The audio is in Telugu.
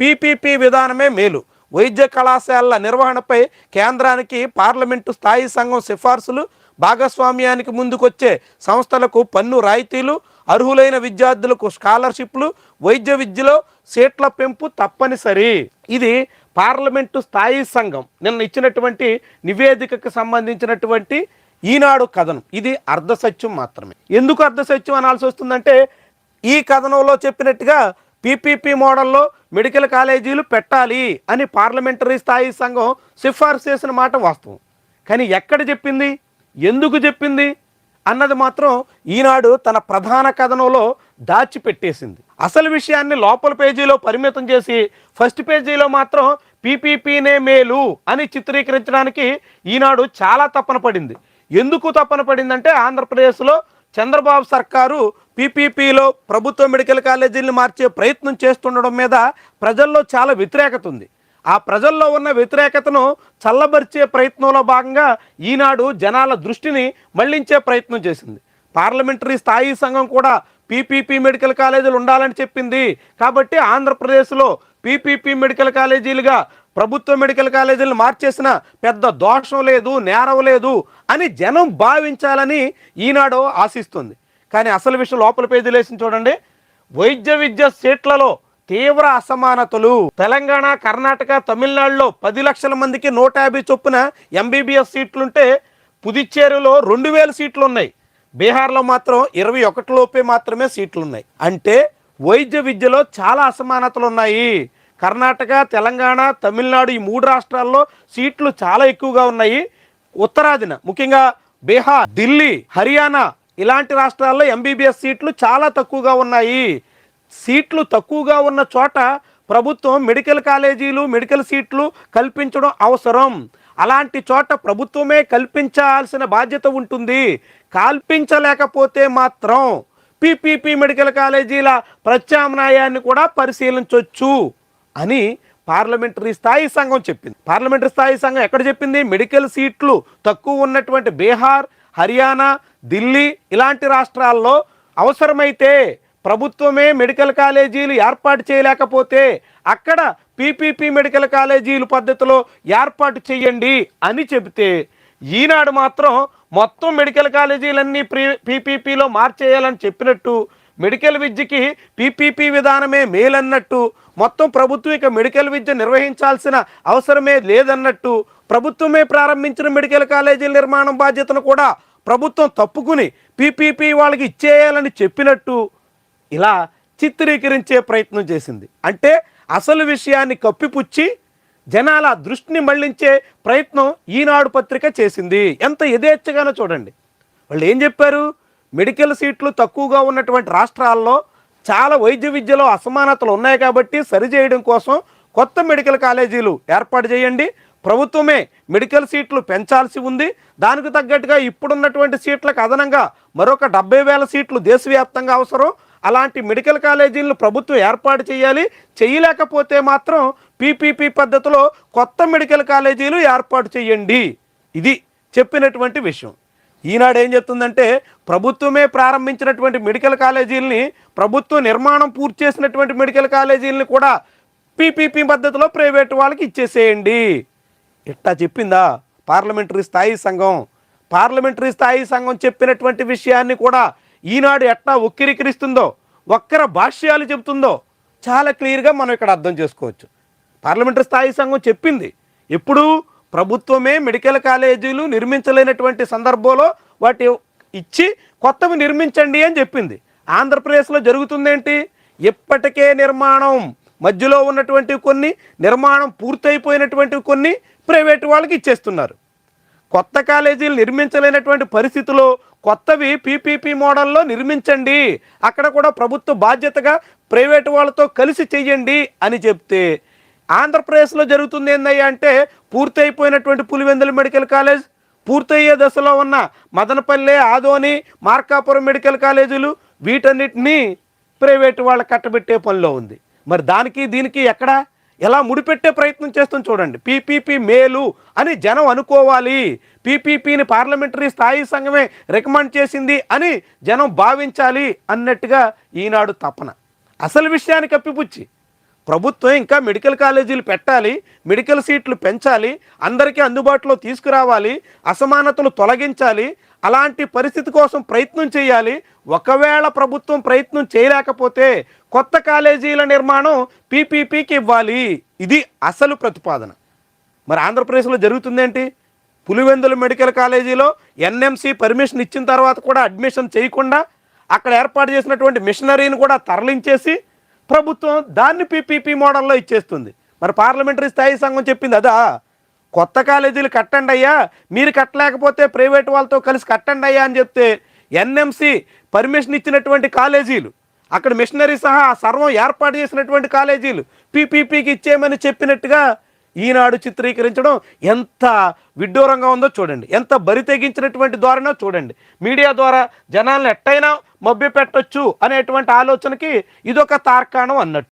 పీపీపీ విధానమే మేలు. వైద్య కళాశాలల నిర్వహణపై కేంద్రానికి పార్లమెంటు స్థాయి సంఘం సిఫార్సులు భాగస్వామ్యానికి ముందుకొచ్చే సంస్థలకు పన్ను రాయితీలు అర్హులైన విద్యార్థులకు స్కాలర్షిప్లు వైద్య విద్యలో సీట్ల పెంపు తప్పనిసరి. ఇది పార్లమెంటు స్థాయి సంఘం. నిన్న ఇచ్చినటువంటి నివేదికకు సంబంధించినటువంటి ఈనాడు కథనం. ఇది అర్ధసత్యం మాత్రమే. ఎందుకు అర్ధసత్యం అనాల్సి వస్తుందంటే ఈ కథనంలో చెప్పినట్టుగా పీపీపీ మోడల్లో మెడికల్ కాలేజీలు పెట్టాలి అని పార్లమెంటరీ స్థాయి సంఘం సిఫార్సు చేసిన మాట వాస్తవం. కానీ ఎక్కడ చెప్పింది? ఎందుకు చెప్పింది? అన్నది మాత్రం ఈనాడు తన ప్రధాన కథనంలో దాచిపెట్టేసింది. అసలు విషయాన్ని లోపల పేజీలో పరిమితం చేసి ఫస్ట్ పేజీలో మాత్రం పీపీపీనే మేలు అని చిత్రీకరించడానికి ఈనాడు చాలా తప్పన పడింది. ఎందుకు తప్పన పడిందంటే ఆంధ్రప్రదేశ్లో చంద్రబాబు సర్కారు పీపీపీలో ప్రభుత్వ మెడికల్ కాలేజీని మార్చే ప్రయత్నం చేస్తుండడం మీద ప్రజల్లో చాలా వ్యతిరేకత ఉంది. ఆ ప్రజల్లో ఉన్న వ్యతిరేకతను చల్లబరిచే ప్రయత్నంలో భాగంగా ఈనాడు జనాల దృష్టిని మళ్ళించే ప్రయత్నం చేసింది. పార్లమెంటరీ స్థాయి సంఘం కూడా పీపీపీ మెడికల్ కాలేజీలు ఉండాలని చెప్పింది. కాబట్టి ఆంధ్రప్రదేశ్లో పీపీపీ మెడికల్ కాలేజీలుగా ప్రభుత్వ మెడికల్ కాలేజీలను మార్చేసిన పెద్ద దోషం లేదు నేరం లేదు అని జనం భావించాలని ఈనాడు ఆశిస్తుంది. కానీ అసలు విషయం లోపల పేజీలు వేసి చూడండి. వైద్య విద్య సీట్లలో తీవ్ర అసమానతలు. తెలంగాణ కర్ణాటక తమిళనాడులో పది లక్షల మందికి నూట యాభై చొప్పున ఎంబీబీఎస్ సీట్లుంటే పుదుచ్చేరిలో రెండు వేల సీట్లు ఉన్నాయి బీహార్లో మాత్రం ఇరవై ఒకటి లోపే మాత్రమే సీట్లు ఉన్నాయి అంటే వైద్య విద్యలో చాలా అసమానతలు ఉన్నాయి కర్ణాటక తెలంగాణ తమిళనాడు ఈ మూడు రాష్ట్రాల్లో సీట్లు చాలా ఎక్కువగా ఉన్నాయి. ఉత్తరాదిన ముఖ్యంగా బీహార్ ఢిల్లీ హర్యానా ఇలాంటి రాష్ట్రాల్లో ఎంబీబీఎస్ సీట్లు చాలా తక్కువగా ఉన్నాయి. సీట్లు తక్కువగా ఉన్న చోట ప్రభుత్వం మెడికల్ కాలేజీలు మెడికల్ సీట్లు కల్పించడం అవసరం. అలాంటి చోట ప్రభుత్వమే కల్పించాల్సిన బాధ్యత ఉంటుంది. కల్పించలేకపోతే మాత్రం పీపీపీ మెడికల్ కాలేజీల ప్రత్యామ్నాయాన్ని కూడా పరిశీలించవచ్చు అని పార్లమెంటరీ స్థాయి సంఘం చెప్పింది. పార్లమెంటరీ స్థాయి సంఘం ఎక్కడ చెప్పింది? మెడికల్ సీట్లు తక్కువ ఉన్నటువంటి బీహార్ హర్యానా ఢిల్లీ ఇలాంటి రాష్ట్రాల్లో అవసరమైతే ప్రభుత్వమే మెడికల్ కాలేజీలు ఏర్పాటు చేయలేకపోతే అక్కడ పీపీపీ మెడికల్ కాలేజీలు పద్ధతిలో ఏర్పాటు చేయండి అని చెబితే ఈనాడు మాత్రం మొత్తం మెడికల్ కాలేజీలన్నీ ప్రీ పీపీపీలో మార్చేయాలని చెప్పినట్టు మెడికల్ విద్యకి పీపీపీ విధానమే మేలన్నట్టు మొత్తం ప్రభుత్వం ఇక మెడికల్ విద్య నిర్వహించాల్సిన అవసరమే లేదన్నట్టు ప్రభుత్వమే ప్రారంభించిన మెడికల్ కాలేజీల నిర్మాణం బాధ్యతను కూడా ప్రభుత్వం తప్పుకుని పీపీపీ వాళ్ళకి ఇచ్చేయాలని చెప్పినట్టు ఇలా చిత్రీకరించే ప్రయత్నం చేసింది. అంటే అసలు విషయాన్ని కప్పిపుచ్చి జనాల దృష్టిని మళ్ళించే ప్రయత్నం ఈనాడు పత్రిక చేసింది. ఎంత యథేచ్ఛగానో చూడండి. వాళ్ళు ఏం చెప్పారు? మెడికల్ సీట్లు తక్కువగా ఉన్నటువంటి రాష్ట్రాల్లో చాలా వైద్య విద్యలో అసమానతలు ఉన్నాయి కాబట్టి సరిచేయడం కోసం కొత్త మెడికల్ కాలేజీలు ఏర్పాటు చేయండి. ప్రభుత్వమే మెడికల్ సీట్లు పెంచాల్సి ఉంది. దానికి తగ్గట్టుగా ఇప్పుడున్నటువంటి సీట్లకు అదనంగా మరొక డెబ్బై వేల సీట్లు దేశవ్యాప్తంగా అవసరం. అలాంటి మెడికల్ కాలేజీలను ప్రభుత్వం ఏర్పాటు చేయాలి. చేయలేకపోతే మాత్రం పీపీపీ పద్ధతిలో కొత్త మెడికల్ కాలేజీలు ఏర్పాటు చేయండి. ఇది చెప్పినటువంటి విషయం. ఈనాడు ఏం చెప్తుందంటే ప్రభుత్వమే ప్రారంభించినటువంటి మెడికల్ కాలేజీలని ప్రభుత్వ నిర్మాణం పూర్తి చేసినటువంటి మెడికల్ కాలేజీలని కూడా పీపీపీ పద్ధతిలో ప్రైవేట్ వాళ్ళకి ఇచ్చేసేయండి. ఇట్టా చెప్పిందా? పార్లమెంటరీ స్థాయి సంఘం. పార్లమెంటరీ స్థాయి సంఘం చెప్పినటువంటి విషయాన్ని కూడా ఈనాడు ఎట్లా ఉక్కిరికిరిస్తుందో ఒక్కర భాష్యాలు చెబుతుందో చాలా క్లియర్గా మనం ఇక్కడ అర్థం చేసుకోవచ్చు. పార్లమెంటరీ స్థాయి సంఘం చెప్పింది. ఎప్పుడు ప్రభుత్వమే మెడికల్ కాలేజీలు నిర్మించలేనటువంటి సందర్భంలో వాటి ఇచ్చి కొత్తవి నిర్మించండి అని చెప్పింది. ఆంధ్రప్రదేశ్లో జరుగుతుందేంటి? ఇప్పటికే నిర్మాణం మధ్యలో ఉన్నటువంటి కొన్ని నిర్మాణం పూర్తయిపోయినటువంటి కొన్ని ప్రైవేటు వాళ్ళకి ఇచ్చేస్తున్నారు. కొత్త కాలేజీలు నిర్మించలేనటువంటి పరిస్థితిలో కొత్తవి పీపీపీ మోడల్లో నిర్మించండి. అక్కడ కూడా ప్రభుత్వ బాధ్యతగా ప్రైవేటు వాళ్ళతో కలిసి చెయ్యండి అని చెప్తే ఆంధ్రప్రదేశ్లో జరుగుతుంది ఏందయ్యా అంటే పూర్తయిపోయినటువంటి పులివెందుల మెడికల్ కాలేజ్ పూర్తయ్యే దశలో ఉన్న మదనపల్లె ఆదోని మార్కాపురం మెడికల్ కాలేజీలు వీటన్నిటినీ ప్రైవేటు వాళ్ళ కట్టబెట్టే పనిలో ఉంది. మరి దానికి దీనికి ఎక్కడ? ఎలా ముడిపెట్టే ప్రయత్నం చేస్తుంది చూడండి. పీపీపీ మేలు అని జనం అనుకోవాలి. పీపీపీని పార్లమెంటరీ స్థాయి సంఘమే రికమెండ్ చేసింది అని జనం భావించాలి అన్నట్టుగా ఈనాడు తపన. అసలు విషయాన్ని కప్పిపుచ్చి ప్రభుత్వం ఇంకా మెడికల్ కాలేజీలు పెట్టాలి మెడికల్ సీట్లు పెంచాలి అందరికీ అందుబాటులో తీసుకురావాలి అసమానతలు తొలగించాలి అలాంటి పరిస్థితి కోసం ప్రయత్నం చేయాలి. ఒకవేళ ప్రభుత్వం ప్రయత్నం చేయలేకపోతే కొత్త కాలేజీల నిర్మాణం పీపీపీకి ఇవ్వాలి. ఇది అసలు ప్రతిపాదన. మరి ఆంధ్రప్రదేశ్లో జరుగుతుందేంటి? పులివెందుల మెడికల్ కాలేజీలో ఎన్ఎంసి పర్మిషన్ ఇచ్చిన తర్వాత కూడా అడ్మిషన్ చేయకుండా అక్కడ ఏర్పాటు చేసినటువంటి మిషనరీని కూడా తరలించేసి ప్రభుత్వం దాన్ని పీపీపీ మోడల్లో ఇచ్చేస్తుంది. మరి పార్లమెంటరీ స్థాయి సంఘం చెప్పింది అదా? కొత్త కాలేజీలు కట్టండి అయ్యా. మీరు కట్టలేకపోతే ప్రైవేట్ వాళ్ళతో కలిసి కట్టండి అయ్యా అని చెప్తే ఎన్ఎంసి పర్మిషన్ ఇచ్చినటువంటి కాలేజీలు అక్కడ మిషనరీ సహా సర్వం ఏర్పాటు చేసినటువంటి కాలేజీలు పీపీపీకి ఇచ్చేయమని చెప్పినట్టుగా ఈనాడు చిత్రీకరించడం ఎంత విడ్డూరంగా ఉందో చూడండి. ఎంత బరి తెగించినటువంటి ధోరణో చూడండి. మీడియా ద్వారా జనాలను ఎట్టయినా మభ్య పెట్టొచ్చు అనేటువంటి ఆలోచనకి ఇదొక తార్కాణం అన్నట్టు.